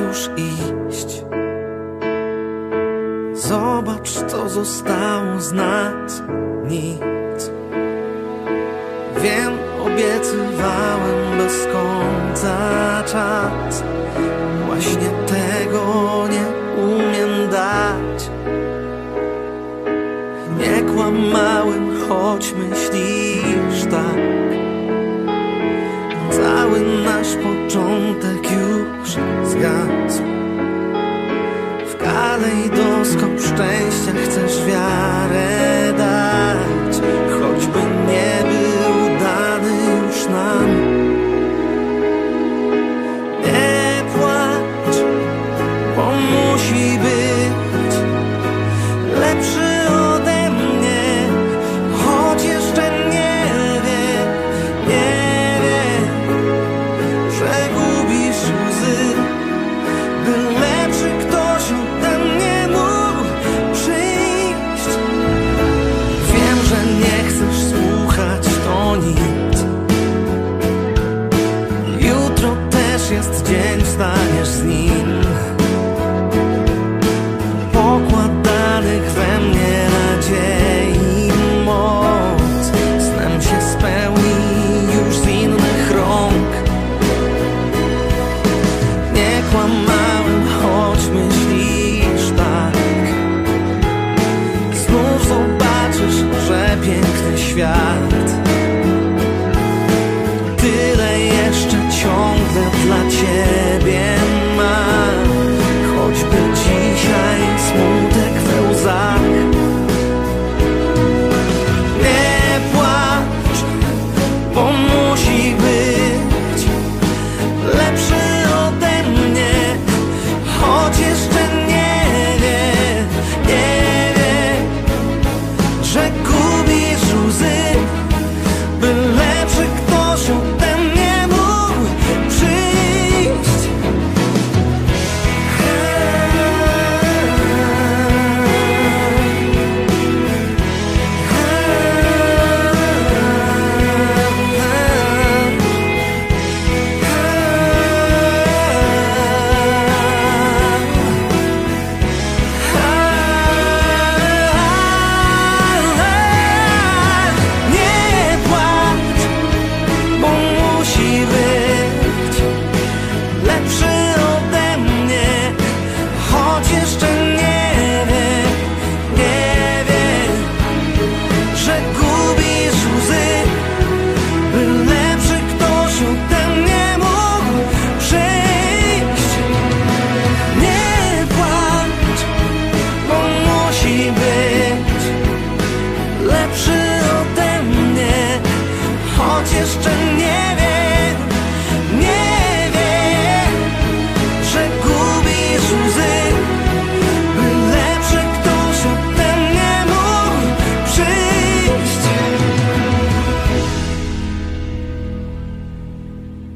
już iść. Zobacz, co zostało z nas, nic. Wiem, obiecywałem bez końca czas. Właśnie tego nie umiem dać. Nie kłamałem, choć myślisz tak. Cały nasz początek już zgasł. W kalejdoskop szczęścia kłamałem, choć myślisz tak. Znów zobaczysz, że piękny świat